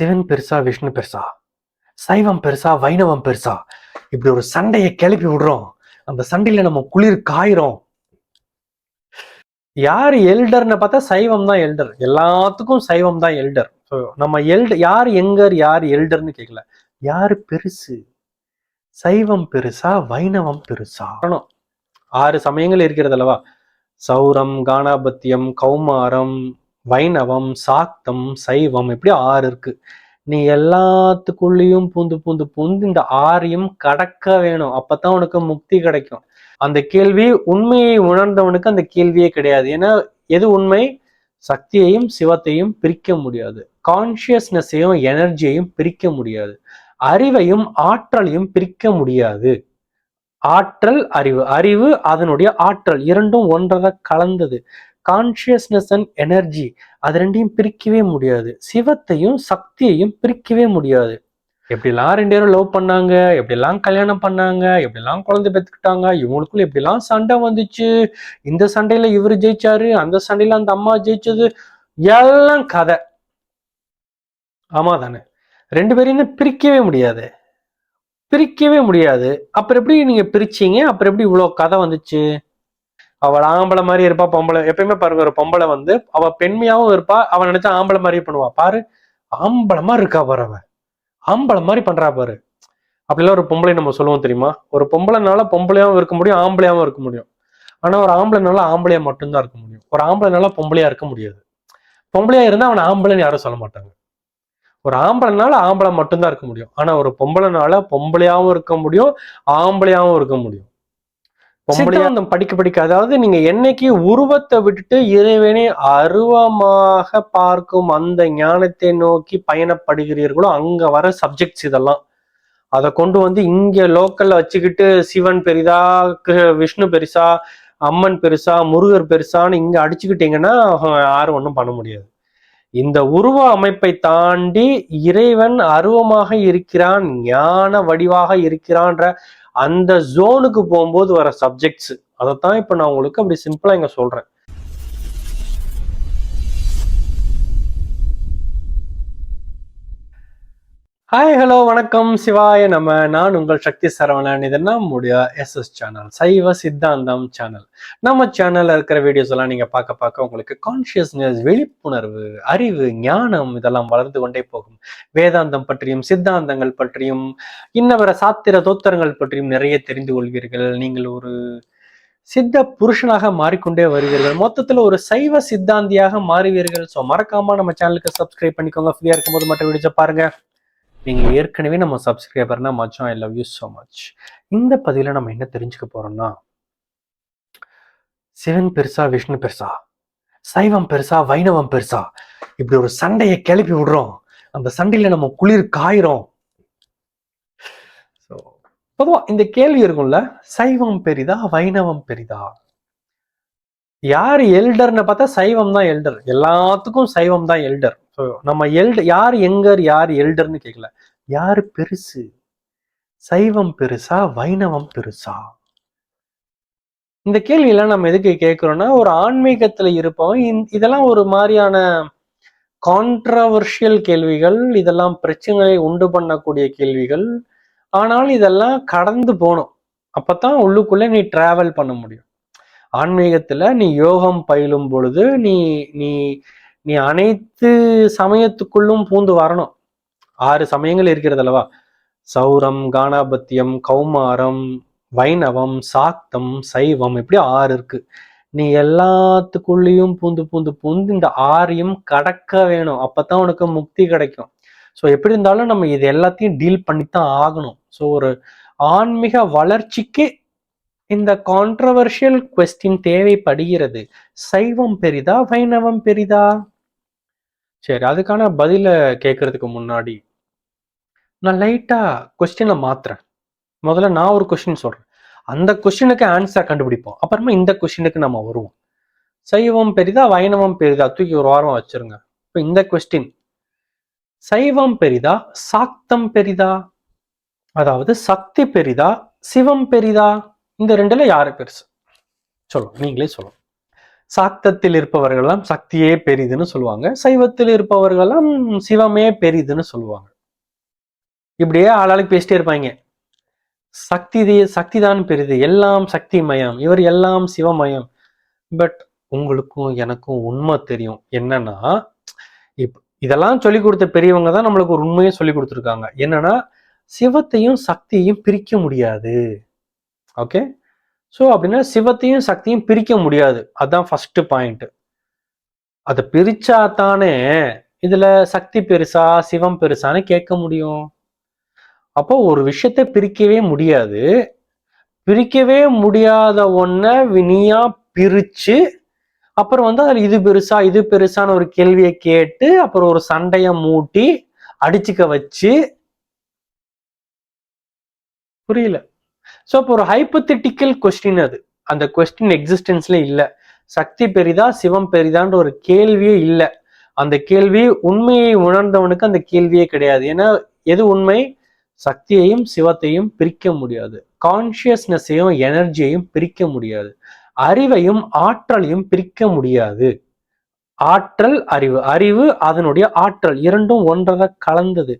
சிவன் பெருசா விஷ்ணு பெருசா சைவம் பெருசா வைணவம் பெருசா இப்படி ஒரு சண்டையை கிளப்பி விடுறோம். அந்த சண்டையில நம்ம குளிர் காயிறோம். யார் எல்டர்னு பார்த்தா சைவம் தான் எல்டர். எல்லாத்துக்கும் சைவம் தான் எல்டர். நம்ம எல்ட யார் எங்கர் யார் எல்டர்னு கேட்கல யார் பெருசு? சைவம் பெருசா வைணவம் பெருசா? ஆறு சமயங்கள் இருக்கிறது அல்லவா? சௌரம் கானாபத்தியம் கௌமாரம் வைணவம் சாக்தம் சைவம் இப்படி ஆறு இருக்கு. நீ எல்லாத்துக்குள்ளேயும் பூந்து பூந்து பூந்து இந்த ஆறையும் கடக்க வேணும். அப்பதான் உனக்கு முக்தி கிடைக்கும். அந்த கேள்வி உண்மையை உணர்ந்தவனுக்கு அந்த கேள்வியே கிடையாது. ஏன்னா எது உண்மை? சக்தியையும் சிவத்தையும் பிரிக்க முடியாது. கான்சியஸ்னஸையும் எனர்ஜியையும் பிரிக்க முடியாது. அறிவையும் ஆற்றலையும் பிரிக்க முடியாது. ஆற்றல் அறிவு. அறிவு அதனுடைய ஆற்றல். இரண்டும் ஒன்றரை கலந்தது. கான்ஷியஸ்னஸ் அண்ட் எனர்ஜி அது ரெண்டையும் பிரிக்கவே முடியாது. சிவத்தையும் சக்தியையும் பிரிக்கவே முடியாது. எப்படிலாம் ரெண்டு பேரும் லவ் பண்ணாங்க எப்படிலாம் கல்யாணம் பண்ணாங்க எப்படிலாம் குழந்தை பெற்றுக்கிட்டாங்க இவங்களுக்குள்ள எப்படிலாம் சண்டை வந்துச்சு? இந்த சண்டையில இவர் ஜெயிச்சாரு அந்த சண்டையில அந்த அம்மா ஜெயிச்சது எல்லாம் கதை. ஆமா தானே ரெண்டு பேரையும் பிரிக்கவே முடியாது. பிரிக்கவே முடியாது. அப்புறம் எப்படி நீங்க பிரிச்சீங்க? அப்புறம் எப்படி இவ்வளோ கதை வந்துச்சு? அவள் ஆம்பளை மாதிரி இருப்பா பொம்பளை எப்பயுமே பாருங்க ஒரு பொம்பளை வந்து அவ பெண்மையாவும் இருப்பா அவன் நினைச்சா ஆம்பளை மாதிரி பண்ணுவா. பாரு ஆம்பளை மாதிரி இருக்கா பாரு அவ. ஆம்பளை மாதிரி பண்றா பாரு. அப்படிலாம் ஒரு பொம்பளை நம்ம சொல்லுவோம் தெரியுமா? ஒரு பொம்பளைனால பொம்பளையாவும் இருக்க முடியும் ஆம்பளையாவும் இருக்க முடியும். ஆனா ஒரு ஆம்பளைனால ஆம்பளையா மட்டும்தான் இருக்க முடியும். ஒரு ஆம்பளைனால பொம்பளையா இருக்க முடியாது. பொம்பளையா இருந்தா அவன் ஆம்பளைன்னு யாரும் சொல்ல மாட்டாங்க. ஒரு ஆம்பளைனால ஆம்பளை மட்டும்தான் இருக்க முடியும். ஆனா ஒரு பொம்பளைனால பொம்பளையாவும் இருக்க முடியும் ஆம்பளையாவும் இருக்க முடியும். சித்தாந்தம் படிக்க படிக்க அதாவது நீங்க என்னைக்கு உருவத்தை விட்டுட்டு இறைவனை அருவமாக பார்க்கும் அந்த ஞானத்தை நோக்கி பயணப்படுகிறீர்களோ அங்க வர சப்ஜெக்ட்ஸ் இதெல்லாம். அதை கொண்டு வந்து இங்க லோக்கல்ல வச்சுக்கிட்டு சிவன் பெரிதா விஷ்ணு பெருசா அம்மன் பெருசா முருகர் பெருசான்னு இங்க அடிச்சுக்கிட்டீங்கன்னா யாரும் ஒன்றும் பண்ண முடியாது. இந்த உருவ அமைப்பை தாண்டி இறைவன் அருவமாக இருக்கிறான் ஞான வடிவாக இருக்கிறான்ற அந்த ஜோனுக்கு போகும்போது வர சப்ஜெக்ட்ஸ் அதைத்தான் இப்போ நான் உங்களுக்கு அப்படி சிம்பிளாக இங்கே சொல்கிறேன் ஹாய் ஹலோ வணக்கம் சிவாய நம்ம நான் உங்கள் சக்தி சரவணன். இது நம்முடைய எஸ்எஸ் சேனல் சைவ சித்தாந்தம் சேனல் நம்ம சேனல்ல இருக்கிற வீடியோஸ் எல்லாம் நீங்க பார்க்க பார்க்க உங்களுக்கு கான்சியஸ்னஸ் விழிப்புணர்வு அறிவு ஞானம் இதெல்லாம் வளர்ந்து கொண்டே போகும். வேதாந்தம் பற்றியும் சித்தாந்தங்கள் பற்றியும் இன்னவர சாத்திர தோத்திரங்கள் பற்றியும் நிறைய தெரிந்து கொள்வீர்கள். நீங்கள் ஒரு சித்த புருஷனாக மாறிக்கொண்டே வருவீர்கள். மொத்தத்துல ஒரு சைவ சித்தாந்தியாக மாறுவீர்கள். ஸோ மறக்காம நம்ம சேனலுக்கு சப்ஸ்கிரைப் பண்ணிக்கோங்க. ஃப்ரீயா இருக்கும்போது மட்டும் வீடியோ பாருங்க. நீங்க ஏற்கனவே நம்ம சப்ஸ்கிரைபர்னா மச்சம் I love you so much இந்த பதிவில் நம்ம என்ன தெரிஞ்சுக்க போறோம்னா சிவன் பெருசா விஷ்ணு பெருசா சைவம் பெருசா வைணவம் பெருசா இப்படி ஒரு சண்டையை கிளப்பி விடுறோம். அந்த சண்டையில நம்ம குளிர் காயிறோம். ஸோ பொதுவா இந்த கேள்வி இருக்கும்ல சைவம் பெரிதா வைணவம் பெரிதா? யார் எல்டர்னு பார்த்தா சைவம் தான் எல்டர். எல்லாத்துக்கும் சைவம் தான் எல்டர். ஸோ நம்ம எல்டு யார் எங்கர் யார் எல்டர்னு கேட்கல யார் பெருசு? சைவம் பெருசா வைணவம் பெருசா? இந்த கேள்வியெல்லாம் நம்ம எதுக்கு கேட்குறோம்னா ஒரு ஆன்மீகத்துல இருப்பவன் இதெல்லாம் ஒரு மாதிரியான கான்ட்ரவர்ஷியல் கேள்விகள் இதெல்லாம் பிரச்சனைகளை உண்டு பண்ணக்கூடிய கேள்விகள். ஆனால் இதெல்லாம் கடந்து போகணும் அப்பதான் உள்ளுக்குள்ள நீ டிராவல் பண்ண முடியும். ஆன்மீகத்துல நீ யோகம் பயிலும் பொழுது நீ நீ நீ அனைத்து சமயத்துக்குள்ளும் பூந்து வரணும். ஆறு சமயங்கள் இருக்கிறது அல்லவா சௌரம் கானாபத்தியம் கௌமாரம் வைணவம் சாக்தம் சைவம் இப்படி ஆறு இருக்கு. நீ எல்லாத்துக்குள்ளேயும் பூந்து பூந்து பூந்து இந்த ஆறையும் கடக்க வேணும். அப்பதான் உனக்கு முக்தி கிடைக்கும். ஸோ எப்படி இருந்தாலும் நம்ம இது எல்லாத்தையும் டீல் பண்ணித்தான் ஆகணும். ஸோ ஒரு ஆன்மீக வளர்ச்சிக்கு இந்த கான்ட்ரவர்ஷியல் கொஸ்டின் தேவைப்படுகிறது. சைவம் பெரிதா வைணவம் பெரிதா? சரி அதுக்கான பதிலை கேட்கறதுக்கு முன்னாடி நான் லைட்டா கொஸ்டினை மாத்துறேன். முதல்ல நான் ஒரு கொஸ்டின் சொல்றேன். அந்த கொஸ்டினுக்கு ஆன்சர் கண்டுபிடிப்போம். அப்புறமா இந்த கொஸ்டினுக்கு நம்ம வருவோம். சைவம் பெரிதா வைணவம் பெரிதா? தூக்கி ஒரு வாரம் வச்சிருங்க. இப்போ இந்த கொஸ்டின் சைவம் பெரிதா சாக்தம் பெரிதா? அதாவது சக்தி பெரிதா சிவம் பெரிதா? இந்த ரெண்டுல யாரு பெருசு? சொல்லும் நீங்களே சொல்லும் சாக்தத்தில் இருப்பவர்கள்லாம் சக்தியே பெரிதுன்னு சொல்லுவாங்க. சைவத்தில் இருப்பவர்களெல்லாம் சிவமே பெரிதுன்னு சொல்லுவாங்க. இப்படியே ஆளாளுக்கு பேசிட்டே இருப்பாங்க. சக்தி சக்தி தான் பெரிது. எல்லாம் சக்தி மயம் இவர் எல்லாம் சிவமயம். பட் உங்களுக்கும் எனக்கும் உண்மை தெரியும். என்னன்னா இப் இதெல்லாம் சொல்லி கொடுத்த பெரியவங்க தான் நம்மளுக்கு ஒரு உண்மையை சொல்லி கொடுத்துருக்காங்க. என்னன்னா சிவத்தையும் சக்தியையும் பிரிக்க முடியாது. ஓகே ஸோ அப்படின்னா சிவத்தையும் சக்தியும் பிரிக்க முடியாது. அதான் ஃபர்ஸ்ட் பாயிண்ட் அதை பிரிச்சா தானே இதுல சக்தி பெருசா சிவம் பெருசான்னு கேட்க முடியும். அப்போ ஒரு விஷயத்தை பிரிக்கவே முடியாது. பிரிக்கவே முடியாத ஒன்றை வினியா பிரிச்சு அப்புறம் வந்து அதில் இது பெருசா இது பெருசான்னு ஒரு கேள்வியை கேட்டு அப்புறம் ஒரு சண்டையை மூட்டி அடிச்சுக்க வச்சு புரியல. ஸோ அப்போ ஒரு ஹைப்பத்தட்டிக்கல் கொஸ்டின் அது. அந்த கொஸ்டின் எக்ஸிஸ்டன்ஸ்ல இல்லை. சக்தி பெரிதா சிவம் பெரிதான்ற ஒரு கேள்வியே இல்லை. அந்த கேள்வி உண்மையை உணர்ந்தவனுக்கு அந்த கேள்வியே கிடையாது. ஏன்னா எது உண்மை? சக்தியையும் சிவத்தையும் பிரிக்க முடியாது. கான்சியஸ்னஸையும் எனர்ஜியையும் பிரிக்க முடியாது. அறிவையும் ஆற்றலையும் பிரிக்க முடியாது. ஆற்றல் அறிவு. அறிவு அதனுடைய ஆற்றல். இரண்டும் ஒன்றாக கலந்தது.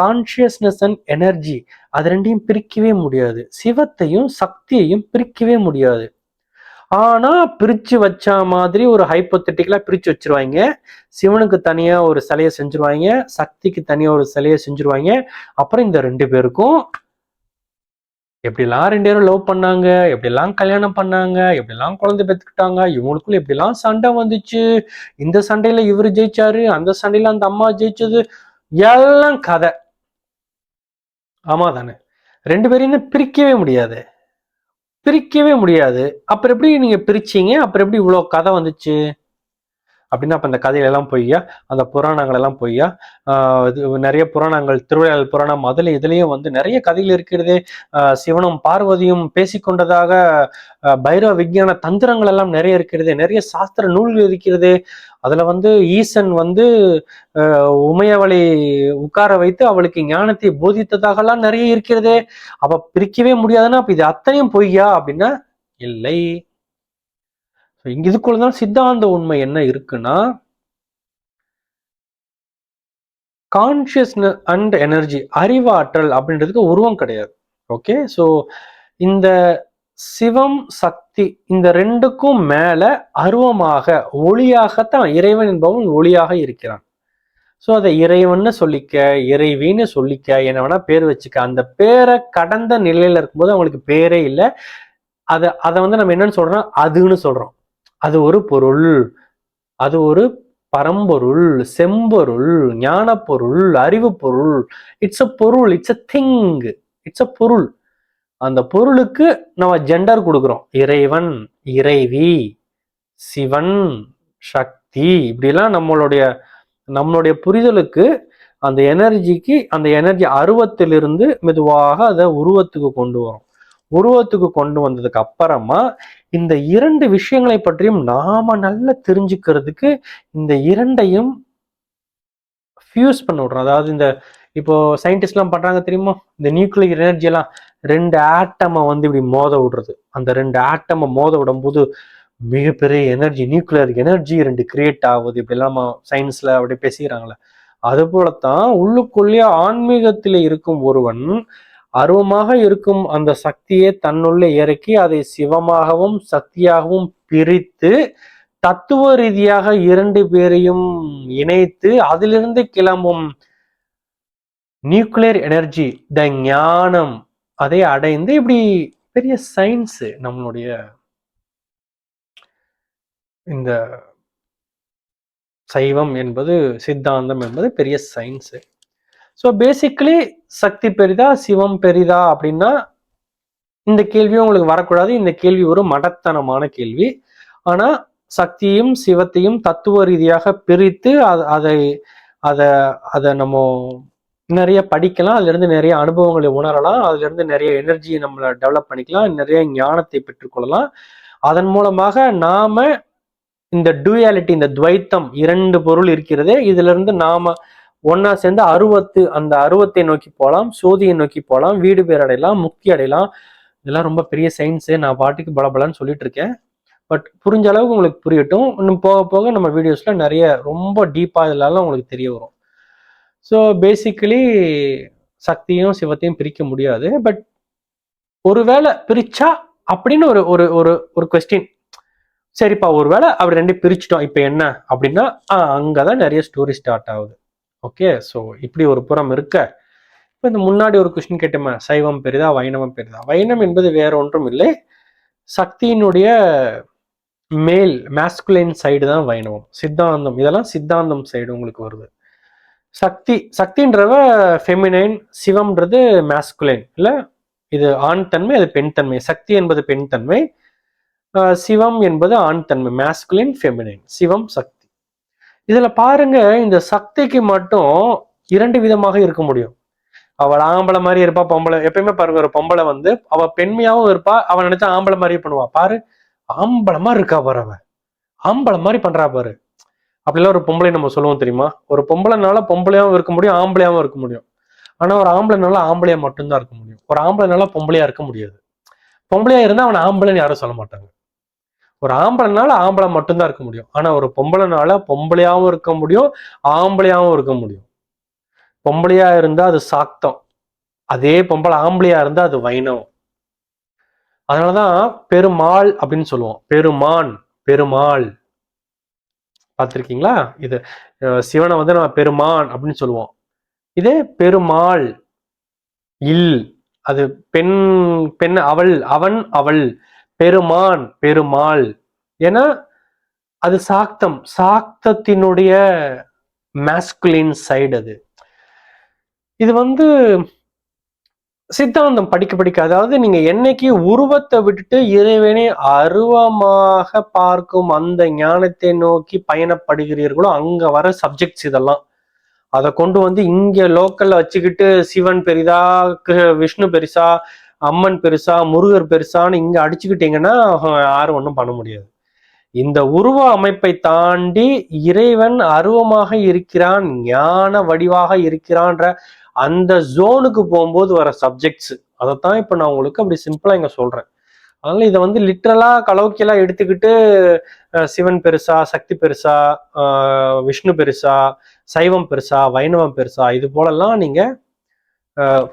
கான்சியஸ்னஸ் அண்ட் எனர்ஜி அது ரெண்டையும் பிரிக்கவே முடியாது. சிவத்தையும் சக்தியையும் பிரிக்கவே முடியாது. ஆனா பிரிச்சு வச்ச மாதிரி ஒரு ஹைப்போத்தட்டிக்கலா பிரிச்சு வச்சிருவாங்க. சிவனுக்கு தனியா ஒரு சிலையை செஞ்சிருவாங்க. சக்திக்கு தனியா ஒரு சிலையை செஞ்சிருவாங்க. அப்புறம் இந்த ரெண்டு பேருக்கும் எப்படிலாம் ரெண்டு பேரும் லவ் பண்ணாங்க எப்படிலாம் கல்யாணம் பண்ணாங்க எப்படிலாம் குழந்தை பெற்றுக்கிட்டாங்க இவங்களுக்குள்ள எப்படிலாம் சண்டை வந்துச்சு? இந்த சண்டையில இவர் ஜெயிச்சாரு அந்த சண்டையில அந்த அம்மா ஜெயிச்சது? எல்லாம் கதை. ஆமா தானே ரெண்டு பேரையும் பிரிக்கவே முடியாது. பிரிக்கவே முடியாது. அப்புறம் எப்படி நீங்க பிரிச்சீங்க? அப்புறம் எப்படி இவ்வளோ கதை வந்துச்சு? அப்படின்னா அப்ப அந்த கதையில எல்லாம் பொய்யா? அந்த புராணங்கள் எல்லாம் பொய்யா? ஆஹ் இது நிறைய புராணங்கள் திருவிழா புராணம் அதுல இதுலயும் வந்து நிறைய கதைகள் இருக்கிறது. சிவனும் பார்வதியும் பேசிக்கொண்டதாக பைரவ விஞ்ஞான தந்திரங்கள் எல்லாம் நிறைய இருக்கிறது நிறைய சாஸ்திர நூல்கள் இருக்கிறது. அதுல வந்து ஈசன் வந்து ஆஹ் உமையவளை உட்கார வைத்து அவளுக்கு ஞானத்தை போதித்ததாகலாம் நிறைய இருக்கிறது. அவ பிரிக்கவே முடியாதுன்னா அப்ப இது அத்தனையும் பொய்யா? அப்படின்னா இல்லை. So, இங்க இதுக்குள்ளதான் சித்தாந்த உண்மை என்ன இருக்குன்னா கான்ஷியஸ்னஸ் அண்ட் எனர்ஜி அறிவாற்றல் அப்படின்றதுக்கு உருவம் கிடையாது. ஓகே ஸோ இந்த சிவம் சக்தி இந்த ரெண்டுக்கும் மேல அருவமாக ஒளியாகத்தான் இறைவன் என்பவன் ஒளியாக இருக்கிறான். ஸோ அதை இறைவன்னு சொல்லிக்க இறைவின்னு சொல்லிக்க என்ன வேணா பேர் வச்சுக்க அந்த பேரை கடந்த நிலையில இருக்கும்போது அவங்களுக்கு பேரே இல்லை. அதை அதை வந்து நம்ம என்னன்னு சொல்றோம்? அதுன்னு சொல்றோம். அது ஒரு பொருள் அது ஒரு பரம்பொருள் செம்பொருள் ஞானப்பொருள் அறிவு பொருள் இட்ஸ் அ பொருள் it's a thing it's a பொருள். அந்த பொருளுக்கு நம்ம ஜெண்டர் கொடுக்குறோம். இறைவன் இறைவி சிவன் சக்தி. இப்படிலாம் நம்மளுடைய நம்மளுடைய புரிதலுக்கு அந்த எனர்ஜிக்கு அந்த எனர்ஜி அருவத்திலிருந்து மெதுவாக அதை உருவத்துக்கு கொண்டு வரும். உருவத்துக்கு கொண்டு வந்ததுக்கு அப்புறமா இந்த இரண்டு விஷயங்களை பற்றியும் நாம நல்லா தெரிஞ்சுக்கிறதுக்கு இந்த இரண்டையும் ஃபியூஸ் பண்ண விடுறோம் அதாவது இந்த இப்போ சயின்டிஸ்ட்லாம் பண்றாங்க தெரியுமா? இந்த நியூக்ளியர் எனர்ஜி எல்லாம் ரெண்டு ஆட்டமை வந்து இப்படி மோத விடுறது. அந்த ரெண்டு ஆட்டமை மோத விடும்போது மிகப்பெரிய எனர்ஜி நியூக்ளியர் எனர்ஜி ரெண்டு கிரியேட் ஆகுது. இப்படிலாம் நம்ம சயின்ஸ்ல அப்படி பேசிக்கிறாங்களே அது போலத்தான் உள்ளுக்குள்ளேயே ஆன்மீகத்தில் இருக்கும் ஒருவன் அருவமாக இருக்கும் அந்த சக்தியை தன்னுள்ளே இறக்கி அதை சிவமாகவும் சக்தியாகவும் பிரித்து தத்துவ ரீதியாக இரண்டு பேரையும் இணைத்து அதிலிருந்து கிளம்பும் நியூக்ளியர் எனர்ஜி த ஞானம் அதை அடைந்து இப்படி பெரிய சயின்ஸ் நம்மளுடைய இந்த சைவம் என்பது சித்தாந்தம் என்பது பெரிய சயின்ஸ் ஸோ பேசிக்கலி சக்தி பெரிதா சிவம் பெரிதா அப்படின்னா இந்த கேள்வியும் உங்களுக்கு வரக்கூடாது. இந்த கேள்வி ஒரு மடத்தனமான கேள்வி. ஆனால் சக்தியும் சிவத்தையும் தத்துவ ரீதியாக பிரித்து அதை அதை அதை நம்ம நிறைய படிக்கலாம். அதுலேருந்து நிறைய அனுபவங்களை உணரலாம். அதுலேருந்து நிறைய எனர்ஜியை நம்மளை டெவலப் பண்ணிக்கலாம். நிறைய ஞானத்தை பெற்றுக்கொள்ளலாம். அதன் மூலமாக நாம இந்த டூயாலிட்டி இந்த துவைத்தம் இரண்டு பொருள் இருக்கிறது. இதுல இருந்து நாம ஒன்னா சேர்ந்து அருவத்து அந்த அருவத்தை நோக்கி போகலாம் சோதியை நோக்கி போகலாம் வீடு பேர் அடையலாம் முக்தி அடையலாம். இதெல்லாம் ரொம்ப பெரிய சயின்ஸு நான் பாட்டுக்கு பலபலன்னு சொல்லிட்டு இருக்கேன் பட் புரிஞ்ச அளவுக்கு உங்களுக்கு புரியட்டும். இன்னும் போக போக நம்ம வீடியோஸ்ல நிறைய ரொம்ப டீப்பாக இதெல்லாம் உங்களுக்கு தெரிய வரும். ஸோ பேசிக்கலி சக்தியும் சிவத்தையும் பிரிக்க முடியாது. பட் ஒருவேளை பிரிச்சா அப்படின்னு ஒரு ஒரு ஒரு ஒரு கொஸ்டின் சரிப்பா ஒருவேளை அப்படி ரெண்டு பிரிச்சிட்டோம். இப்போ என்ன? அப்படின்னா அங்கே தான் நிறைய ஸ்டோரி ஸ்டார்ட் ஆகுது. ஓகே ஸோ இப்படி ஒரு புறம் இருக்க. இப்போ இந்த முன்னாடி ஒரு கொஸ்டின் கேட்டோமே சைவம் பெரிதா வைணவம் பெரிதா? வைணம் என்பது வேற ஒன்றும் இல்லை. சக்தியினுடைய மேல் மேஸ்குலைன் சைடு தான் வைணவம். சித்தாந்தம் இதெல்லாம் சித்தாந்தம் சைடு உங்களுக்கு வருது. சக்தி சக்தின்றவ ஃபெமினைன் சிவம்ன்றது மேஸ்குலைன் இல்லை இது ஆண் தன்மை அது பெண் தன்மை. சக்தி என்பது பெண் தன்மை. சிவம் என்பது ஆண் தன்மை. Masculine feminine Shivam Shakti. இதுல பாருங்க இந்த சக்திக்கு மட்டும் இரண்டு விதமாக இருக்க முடியும். அவள் ஆம்பளை மாதிரி இருப்பா பொம்பளை எப்பயுமே பாருங்க ஒரு பொம்பளை வந்து அவ பெண்மையாவும் இருப்பா அவ நினைச்சா ஆம்பளை மாதிரியே பண்ணுவா. பாரு ஆம்பளை மாதிரி இருக்கா பாரு அவ. ஆம்பளை மாதிரி பண்றா பாரு. அப்படிலாம் ஒரு பொம்பளை நம்ம சொல்லுவோம் தெரியுமா? ஒரு பொம்பளைனால பொம்பளையாவும் இருக்க முடியும் ஆம்பளையாவும் இருக்க முடியும். ஆனா ஒரு ஆம்பளைனால ஆம்பளையா மட்டும்தான் இருக்க முடியும். ஒரு ஆம்பளைனால பொம்பளையா இருக்க முடியாது. பொம்பளையா இருந்தா அவன் ஆம்பளைன்னு யாரும் சொல்ல மாட்டாங்க. ஒரு ஆம்பளைனால ஆம்பளை மட்டும்தான் இருக்க முடியும். ஆனா ஒரு பொம்பளைனால பொம்பளையாவும் இருக்க முடியும் ஆம்பளையாவும் இருக்க முடியும். பொம்பளையா இருந்தா அது சாக்தம் அதே பொம்பளை ஆம்பளையா இருந்தா அது வைணவம். அதனாலதான் பெருமாள் அப்படின்னு சொல்லுவோம். பெருமான் பெருமாள். பார்த்திருக்கீங்களா? இது சிவனை வந்து நம்ம பெருமான் அப்படின்னு சொல்லுவோம். இதே பெருமாள் இல் அது பெண் பெண் அவள் அவன் அவள். பெருமான் பெருமாள். ஏன்னா அது சாக்தம். சாக்தத்தினுடைய மேஸ்குலின் சைடு அது. இது வந்து சித்தாந்தம் படிக்க படிக்க அதாவது நீங்க என்னைக்கு உருவத்தை விட்டுட்டு இறைவனை அருவமாக பார்க்கும் அந்த ஞானத்தை நோக்கி பயணப்படுகிறீர்களோ அங்க வர சப்ஜெக்ட்ஸ் இதெல்லாம். அதை கொண்டு வந்து இங்க லோக்கல்ல வச்சுக்கிட்டு சிவன் பெரிதா விஷ்ணு பெருசா அம்மன் பெருசா முருகர் பெருசான்னு இங்க அடிச்சுக்கிட்டீங்கன்னா யாரும் ஒன்றும் பண்ண முடியாது. இந்த உருவ அமைப்பை தாண்டி இறைவன் அருவமாக இருக்கிறான் ஞான வடிவாக இருக்கிறான்ற அந்த ஜோனுக்கு போகும்போது வர சப்ஜெக்ட்ஸ் அதைத்தான் இப்போ நான் உங்களுக்கு அப்படி சிம்பிளா இங்க சொல்றேன். அதனால இதை வந்து லிட்ரலா கலோக்கியலா எடுத்துக்கிட்டு சிவன் பெருசா சக்தி பெருசா விஷ்ணு பெருசா சைவம் பெருசா வைணவம் பெருசா இது போலலாம் நீங்க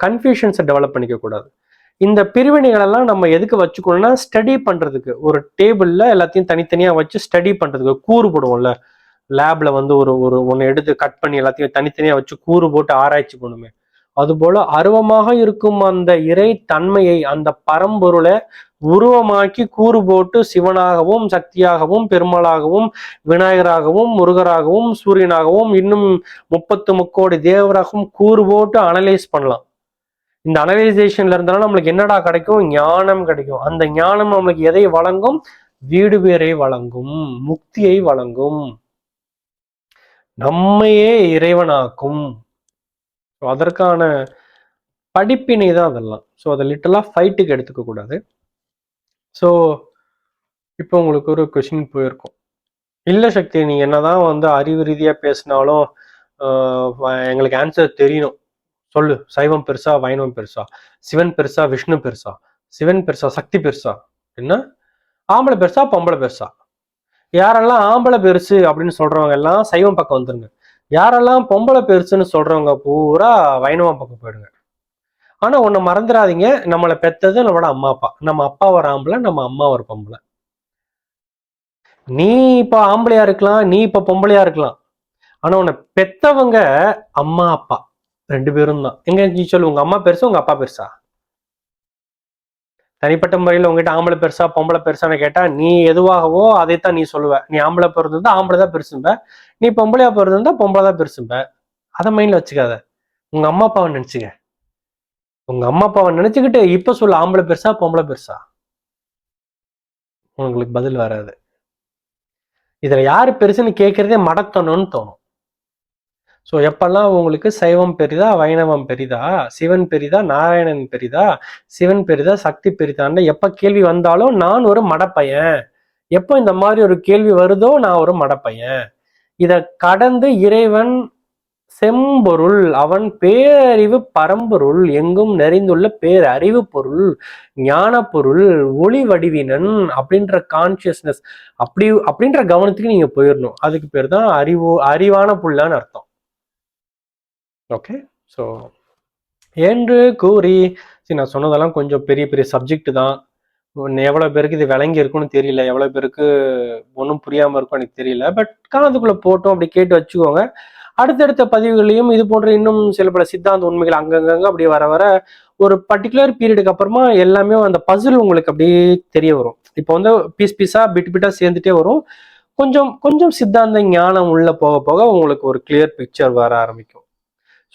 கன்ஃபியூஷன்ஸை டெவலப் பண்ணிக்க கூடாது இந்த பிரிவினைகளெல்லாம் நம்ம எதுக்கு வச்சுக்கணும்னா ஸ்டடி பண்ணுறதுக்கு ஒரு டேபிளில் எல்லாத்தையும் தனித்தனியாக வச்சு ஸ்டடி பண்ணுறதுக்கு கூறு போடுவோம்ல. லேப்ல வந்து ஒரு ஒரு ஒன்று எடுத்து கட் பண்ணி எல்லாத்தையும் தனித்தனியாக வச்சு கூறு போட்டு ஆராய்ச்சி பண்ணுமே. அதுபோல அருவமாக இருக்கும் அந்த இறை தன்மையை அந்த பரம்பொருளை உருவமாக்கி கூறு போட்டு சிவனாகவும் சக்தியாகவும் பெருமாளாகவும் விநாயகராகவும் முருகராகவும் சூரியனாகவும் இன்னும் முப்பத்து முக்கோடி தேவராகவும் கூறு போட்டு அனலைஸ் பண்ணலாம். இந்த அனலைசேஷன்ல இருந்தாலும் நம்மளுக்கு என்னடா கிடைக்கும்? ஞானம் கிடைக்கும். அந்த ஞானம் நம்மளுக்கு எதை வழங்கும்? வீடு பேரை வழங்கும். முக்தியை வழங்கும். நம்மையே இறைவனாக்கும். அதற்கான படிப்பினை தான் அதெல்லாம். ஸோ அதை லிட்டலாக ஃபைட்டுக்கு எடுத்துக்க கூடாது. ஸோ இப்போ உங்களுக்கு ஒரு கொஷின் போயிருக்கும். இல்லை சக்தி நீ என்னதான் வந்து அறிவு ரீதியாக பேசினாலும் எங்களுக்கு ஆன்சர் தெரியணும். சொல்லு. சைவம் பெருசா வைணவம் பெருசா சிவன் பெருசா விஷ்ணு பெருசா சிவன் பெருசா சக்தி பெருசா என்ன? ஆம்பளை பெருசா பொம்பளை பெருசா. யாரெல்லாம் ஆம்பளை பெருசு அப்படின்னு சொல்றவங்க எல்லாம் சைவம் பக்கம் வந்துருங்க. யாரெல்லாம் பொம்பளை பெருசுன்னு சொல்றவங்க பூரா வைணவம் பக்கம் போயிடுங்க. ஆனா ஒண்ணு மறந்துடாதீங்க. நம்மளை பெத்தது நம்மளோட அம்மா அப்பா. நம்ம அப்பா ஒரு ஆம்பளை நம்ம அம்மா ஒரு பொம்பளை. நீ இப்ப ஆம்பளையா இருக்கலாம் நீ இப்ப பொம்பளையா இருக்கலாம். ஆனா உன்னை பெத்தவங்க அம்மா அப்பா. ரெண்டு பேரும் தான். எங்க சொல்லு உங்க அம்மா பெருசா உங்க அப்பா பெருசா? தனிப்பட்ட முறையில் உங்ககிட்ட ஆம்பளை பெருசா பொம்பளை பெருசான்னு கேட்டா நீ எதுவாகவோ அதைத்தான் நீ சொல்லுவ. நீ ஆம்பளை பிறந்திருந்தா ஆம்பளை தான் பெருசும்ப. நீ பொம்பளையா பிறந்திருந்தா பொம்பளை தான் பெருசும்ப. அதை மைண்ட்ல வச்சுக்காத. உங்க அம்மா அப்பாவை நினைச்சுக்க. உங்க அம்மா அப்பாவை நினைச்சுக்கிட்டு இப்ப சொல்லு ஆம்பளை பெருசா பொம்பளை பெருசா? உங்களுக்கு பதில் வராது. இதுல யாரு பெருசுன்னு கேட்கறதே மடத்தணும்னு தோணும். ஸோ எப்பெல்லாம் உங்களுக்கு சைவம் பெரிதா வைணவம் பெரிதா சிவன் பெரிதா நாராயணன் பெரிதா சிவன் பெரிதா சக்தி பெரிதான்னு எப்போ கேள்வி வந்தாலும் நான் ஒரு மடப்பையன். எப்போ இந்த மாதிரி ஒரு கேள்வி வருதோ நான் ஒரு மடப்பையன். இதை கடந்து இறைவன் செம்பொருள் அவன் பேரறிவு பரம்பொருள் எங்கும் நிறைந்துள்ள பேரறிவு பொருள் ஞான பொருள் ஒளி வடிவினன் அப்படின்ற கான்சியஸ்னஸ் அப்படி அப்படின்ற கவனத்துக்கு நீங்க போயிடணும் அதுக்கு பேர் தான் அறிவு அறிவான புல்லான்னு அர்த்தம். ஓகே ஸோ என்று கூறி சரி நான் சொன்னதெல்லாம் கொஞ்சம் பெரிய பெரிய சப்ஜெக்ட் தான். எவ்வளோ பேருக்கு இது விளங்கி இருக்கும்னு தெரியல. எவ்வளோ பேருக்கு ஒன்றும் புரியாமல் இருக்கும் எனக்கு தெரியல. பட் காலத்துக்குள்ளே போட்டோம் அப்படி கேட்டு வச்சுக்கோங்க. அடுத்தடுத்த பதிவுகளையும் இது போன்ற இன்னும் சில பல சித்தாந்த உண்மைகள் அங்கங்கங்க அப்படி வர வர ஒரு பர்டிகுலர் பீரியடுக்கு அப்புறமா எல்லாமே அந்த பசில் உங்களுக்கு அப்படியே தெரிய வரும். இப்போ வந்து பீஸ் பீஸாக பிட் பிட்டாக சேர்ந்துட்டே வரும். கொஞ்சம் கொஞ்சம் சித்தாந்த ஞானம் உள்ள போக போக உங்களுக்கு ஒரு கிளியர் பிக்சர் வர ஆரம்பிக்கும்.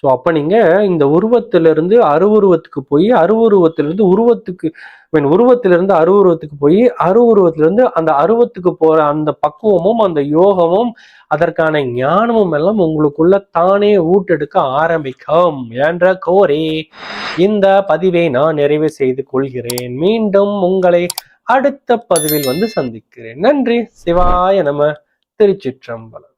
ஸோ அப்போ நீங்கள் இந்த உருவத்திலிருந்து அருவுருவத்துக்கு போய் அருவுருவத்திலிருந்து உருவத்துக்கு மீன் உருவத்திலிருந்து அருவுருவத்துக்கு போய் அருவுருவத்திலிருந்து அந்த அருவத்துக்கு போகிற அந்த பக்குவமும் அந்த யோகமும் அதற்கான ஞானமும் எல்லாம் உங்களுக்குள்ள தானே ஊட்டெடுக்க ஆரம்பிக்கும். என்ற கோரி இந்த பதிவை நான் நிறைவு செய்து கொள்கிறேன். மீண்டும் உங்களை அடுத்த பதிவில் வந்து சந்திக்கிறேன். நன்றி. சிவாய நம. திருச்சிற்றம்பலம்.